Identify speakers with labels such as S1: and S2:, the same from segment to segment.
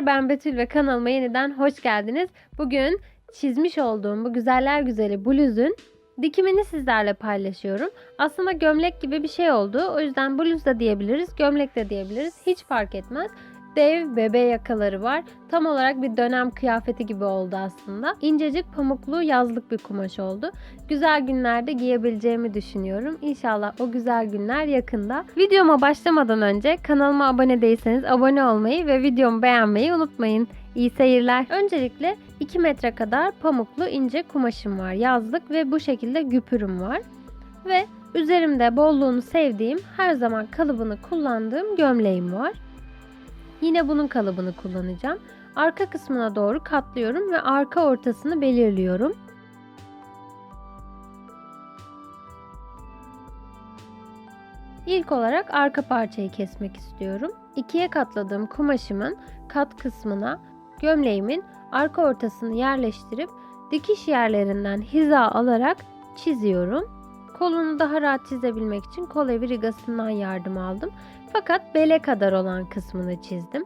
S1: Merhabalar. Ben Betül ve kanalıma yeniden hoş geldiniz. Bugün çizmiş olduğum bu güzeller güzeli bluzun dikimini sizlerle paylaşıyorum. Aslında gömlek gibi bir şey oldu. O yüzden bluz da diyebiliriz, gömlek de diyebiliriz. Hiç fark etmez. Dev bebe yakaları var. Tam olarak bir dönem kıyafeti gibi oldu aslında. İncecik pamuklu yazlık bir kumaş oldu. Güzel günlerde giyebileceğimi düşünüyorum. İnşallah o güzel günler yakında. Videoma başlamadan önce kanalıma abone değilseniz abone olmayı ve videomu beğenmeyi unutmayın. İyi seyirler. Öncelikle 2 metre kadar pamuklu ince kumaşım var. Yazlık ve bu şekilde güpürüm var. Ve üzerimde bolluğunu sevdiğim, her zaman kalıbını kullandığım gömleğim var. Yine bunun kalıbını kullanacağım. Arka kısmına doğru katlıyorum ve arka ortasını belirliyorum. İlk olarak arka parçayı kesmek istiyorum. İkiye katladığım kumaşımın kat kısmına gömleğimin arka ortasını yerleştirip dikiş yerlerinden hiza alarak çiziyorum. Kolunu daha rahat çizebilmek için kol evi rigasından yardım aldım. Fakat bele kadar olan kısmını çizdim.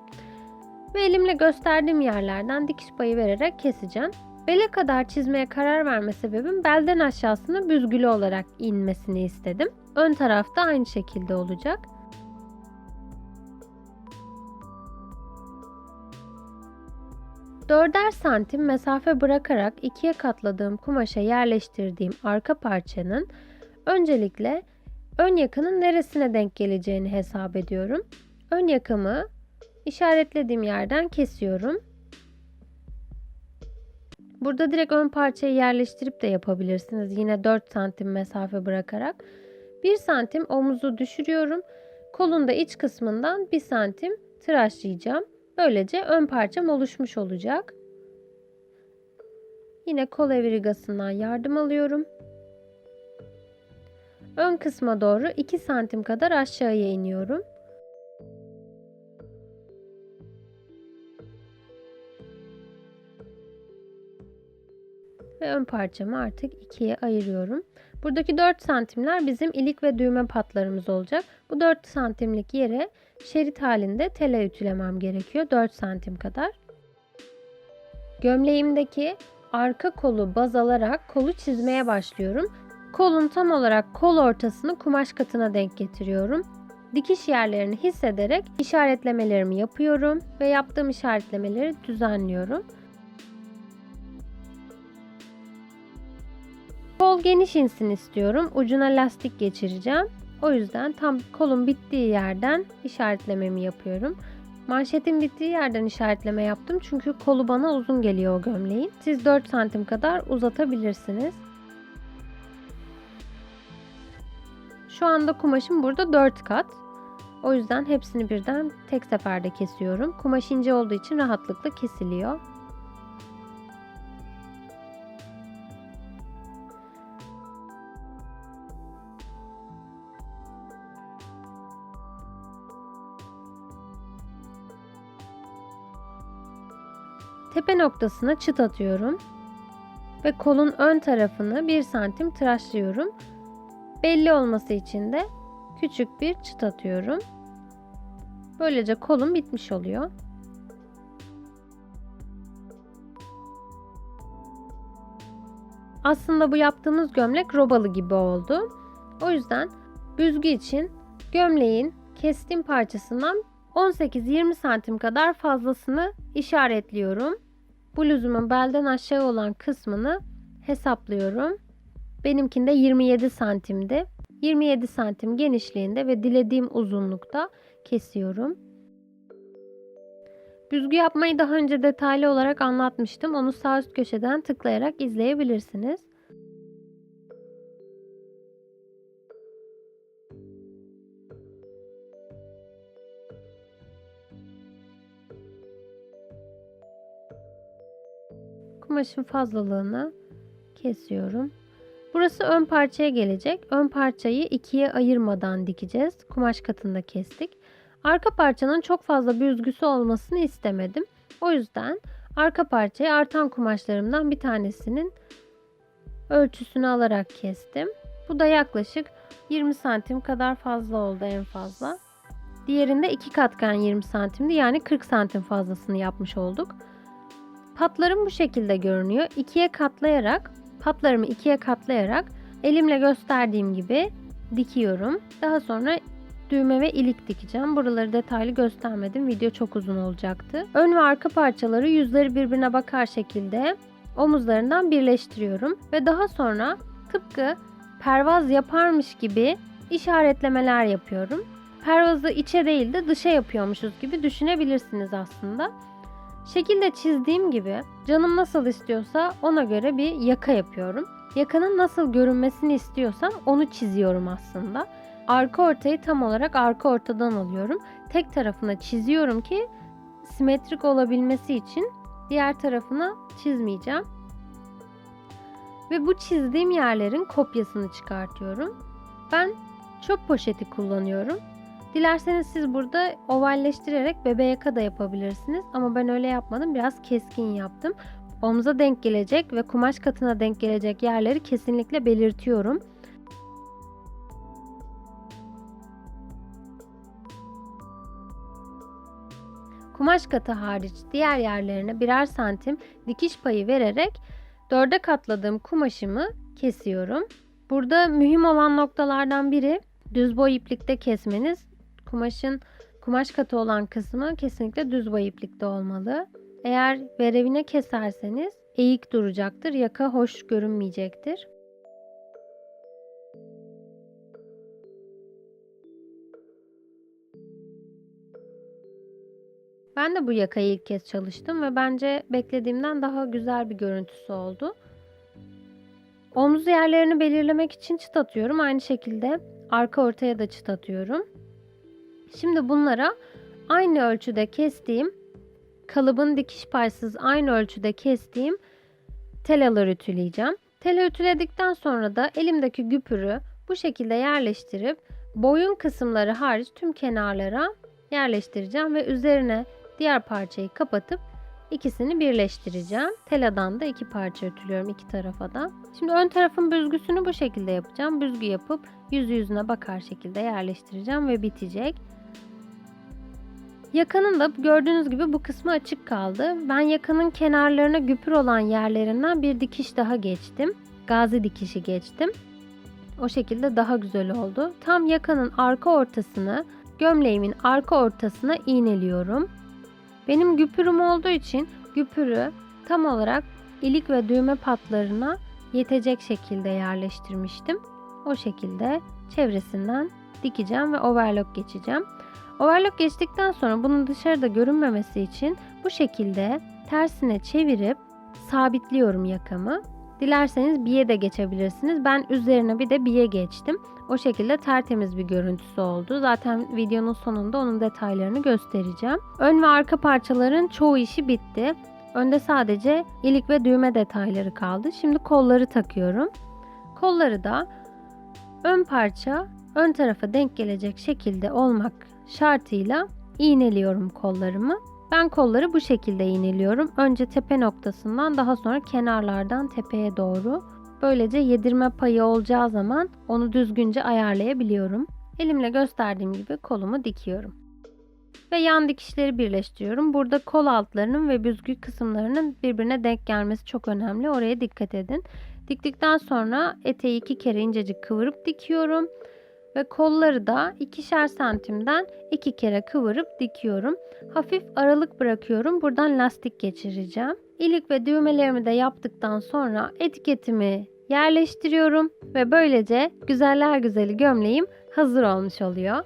S1: Ve elimle gösterdiğim yerlerden dikiş payı vererek keseceğim. Bele kadar çizmeye karar verme sebebim belden aşağısını büzgülü olarak inmesini istedim. Ön tarafta aynı şekilde olacak. Dörder santim mesafe bırakarak ikiye katladığım kumaşa yerleştirdiğim arka parçanın öncelikle ön yakının neresine denk geleceğini hesap ediyorum. Ön yakamı işaretlediğim yerden kesiyorum. Burada direkt ön parçayı yerleştirip de yapabilirsiniz. Yine 4 santim mesafe bırakarak. 1 santim omuzu düşürüyorum. Kolun da iç kısmından 1 santim tıraşlayacağım. Böylece ön parçam oluşmuş olacak. Yine kol evrigasından yardım alıyorum. Ön kısma doğru 2 santim kadar aşağıya iniyorum. Ve ön parçamı artık ikiye ayırıyorum. Buradaki 4 santimler bizim ilik ve düğme patlarımız olacak. Bu 4 santimlik yere şerit halinde tele ütülemem gerekiyor. 4 santim kadar. Gömleğimdeki arka kolu baz alarak kolu çizmeye başlıyorum. Kolun tam olarak kol ortasını kumaş katına denk getiriyorum. Dikiş yerlerini hissederek işaretlemelerimi yapıyorum ve yaptığım işaretlemeleri düzenliyorum. Kol geniş insin istiyorum. Ucuna lastik geçireceğim. O yüzden tam kolun bittiği yerden işaretlememi yapıyorum. Manşetin bittiği yerden işaretleme yaptım. Çünkü kolu bana uzun geliyor o gömleğin. Siz 4 santim kadar uzatabilirsiniz. Şu anda kumaşım burada 4 kat. O yüzden hepsini birden tek seferde kesiyorum. Kumaş ince olduğu için rahatlıkla kesiliyor. Tepe noktasına çıt atıyorum. Ve kolun ön tarafını 1 santim tıraşlıyorum. Belli olması için de küçük bir çıt atıyorum. Böylece kolum bitmiş oluyor. Aslında bu yaptığımız gömlek robalı gibi oldu. O yüzden büzgü için gömleğin kestiğim parçasından 18-20 santim kadar fazlasını işaretliyorum. Bluzumun belden aşağı olan kısmını hesaplıyorum. Benimkinde 27 santimdi. 27 santim genişliğinde ve dilediğim uzunlukta kesiyorum. Büzgü yapmayı daha önce detaylı olarak anlatmıştım. Onu sağ üst köşeden tıklayarak izleyebilirsiniz. Kumaşın fazlalığını kesiyorum. Burası ön parçaya gelecek. Ön parçayı ikiye ayırmadan dikeceğiz. Kumaş katında kestik. Arka parçanın çok fazla büzgüsü olmasını istemedim. O yüzden arka parçayı artan kumaşlarımdan bir tanesinin ölçüsünü alarak kestim. Bu da yaklaşık 20 santim kadar fazla oldu en fazla. Diğerinde 2 katkan 20 santimdi. Yani 40 santim fazlasını yapmış olduk. Patlarım bu şekilde görünüyor. İkiye katlayarak, patlarımı ikiye katlayarak elimle gösterdiğim gibi dikiyorum. Daha sonra düğme ve ilik dikeceğim. Buraları detaylı göstermedim. Video çok uzun olacaktı. Ön ve arka parçaları yüzleri birbirine bakar şekilde omuzlarından birleştiriyorum. Ve daha sonra tıpkı pervaz yaparmış gibi işaretlemeler yapıyorum. Pervazı içe değil de dışa yapıyormuşuz gibi düşünebilirsiniz aslında. Şekilde çizdiğim gibi canım nasıl istiyorsa ona göre bir yaka yapıyorum. Yakanın nasıl görünmesini istiyorsam onu çiziyorum aslında. Arka ortayı tam olarak arka ortadan alıyorum. Tek tarafına çiziyorum ki simetrik olabilmesi için diğer tarafına çizmeyeceğim. Ve bu çizdiğim yerlerin kopyasını çıkartıyorum. Ben çöp poşeti kullanıyorum. Dilerseniz siz burada ovalleştirerek bebe yaka da yapabilirsiniz. Ama ben öyle yapmadım. Biraz keskin yaptım. Omuza denk gelecek ve kumaş katına denk gelecek yerleri kesinlikle belirtiyorum. Kumaş katı hariç diğer yerlerine birer santim dikiş payı vererek dörde katladığım kumaşımı kesiyorum. Burada mühim olan noktalardan biri düz boy iplikte kesmeniz. Kumaşın kumaş katı olan kısmı kesinlikle düz boy iplikte olmalı. Eğer verevine keserseniz eğik duracaktır. Yaka hoş görünmeyecektir. Ben de bu yakayı ilk kez çalıştım ve bence beklediğimden daha güzel bir görüntüsü oldu. Omuz yerlerini belirlemek için çıt atıyorum. Aynı şekilde arka ortaya da çıt atıyorum. Şimdi bunlara aynı ölçüde kestiğim kalıbın dikiş paysız aynı ölçüde kestiğim telalar ütüleyeceğim. Tela ütüledikten sonra da elimdeki güpürü bu şekilde yerleştirip boyun kısımları hariç tüm kenarlara yerleştireceğim ve üzerine diğer parçayı kapatıp ikisini birleştireceğim. Teladan da iki parça ütülüyorum iki tarafa da. Şimdi ön tarafın büzgüsünü bu şekilde yapacağım. Büzgü yapıp yüzü yüzüne bakar şekilde yerleştireceğim ve bitecek. Yakanın da gördüğünüz gibi bu kısmı açık kaldı. Ben yakanın kenarlarına güpür olan yerlerinden bir dikiş daha geçtim. Gazi dikişi geçtim. O şekilde daha güzel oldu. Tam yakanın arka ortasını gömleğimin arka ortasına iğneliyorum. Benim güpürüm olduğu için güpürü tam olarak ilik ve düğme patlarına yetecek şekilde yerleştirmiştim. O şekilde çevresinden dikeceğim ve overlock geçeceğim. Overlock geçtikten sonra bunun dışarıda görünmemesi için bu şekilde tersine çevirip sabitliyorum yakamı. Dilerseniz biye de geçebilirsiniz. Ben üzerine bir de biye geçtim. O şekilde tertemiz bir görüntüsü oldu. Zaten videonun sonunda onun detaylarını göstereceğim. Ön ve arka parçaların çoğu işi bitti. Önde sadece ilik ve düğme detayları kaldı. Şimdi kolları takıyorum. Kolları da ön parça ön tarafa denk gelecek şekilde olmak şartıyla iğneliyorum kollarımı. Ben kolları bu şekilde iğneliyorum. Önce tepe noktasından daha sonra kenarlardan tepeye doğru. Böylece yedirme payı olacağı zaman onu düzgünce ayarlayabiliyorum. Elimle gösterdiğim gibi kolumu dikiyorum. Ve yan dikişleri birleştiriyorum. Burada kol altlarının ve büzgü kısımlarının birbirine denk gelmesi çok önemli. Oraya dikkat edin. Diktikten sonra eteği iki kere incecik kıvırıp dikiyorum ve kolları da ikişer santimden iki kere kıvırıp dikiyorum. Hafif aralık bırakıyorum. Buradan lastik geçireceğim. İlik ve düğmelerimi de yaptıktan sonra etiketimi yerleştiriyorum ve böylece güzeller güzeli gömleğim hazır olmuş oluyor.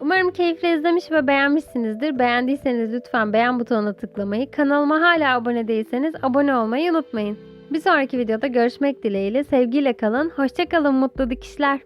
S1: Umarım keyifle izlemiş ve beğenmişsinizdir. Beğendiyseniz lütfen beğen butonuna tıklamayı, kanalıma hala abone değilseniz abone olmayı unutmayın. Bir sonraki videoda görüşmek dileğiyle sevgiyle kalın, hoşçakalın mutlu dikişler.